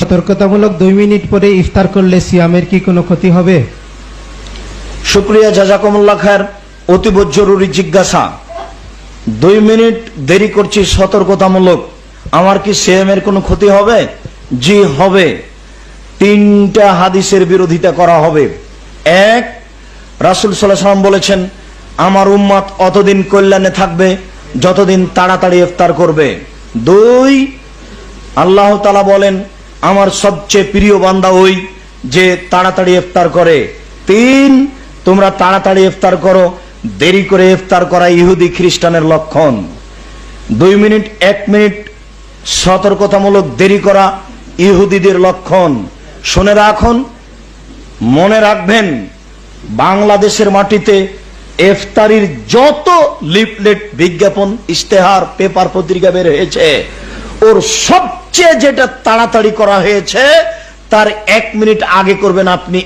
সতর্কতামূলক দুই মিনিট পরে ইফতার করলে সিয়ামের কি কোনো ক্ষতি হবে? শুক্রিয়া, জাজাকুমুল্লাহ খায়ের। অতীব জরুরি জিজ্ঞাসা। দুই মিনিট দেরি করছি, সতর্কতামূলক। আমার কি সেমের কোনো ক্ষতি হবে? জি, হবে। তিনটা হাদিসের বিরোধিতা করা হবে। এক, রাসুল সাল্লাম বলেছেন, আমার উম্মাদ অতদিন কল্যাণে থাকবে, যতদিন তাড়াতাড়ি ইফতার করবে। দুই, আল্লাহ তালা বলেন আমার সবচেয়ে প্রিয় বান্দা ওই যে তাড়াতাড়ি ইফতার করে। তিন, তোমরা তাড়াতাড়ি ইফতার করো, দেরি করে ইফতার করা ইহুদি খ্রিস্টানের লক্ষণ। দুই মিনিট, এক মিনিট সতর্কতামূলক দেরি করা ইহুদিদের লক্ষণ। শুনে রাখুন, মনে রাখবেন, বাংলাদেশের মাটিতে ইফতারির যত লিফলেট বিজ্ঞাপন, ইশতেহার, পেপার পত্রিকা বের হয়েছে, ওর সবচেয়ে যেটা তাড়াতাড়ি করা হয়েছে তার এক মিনিট আগে করবেন আপনি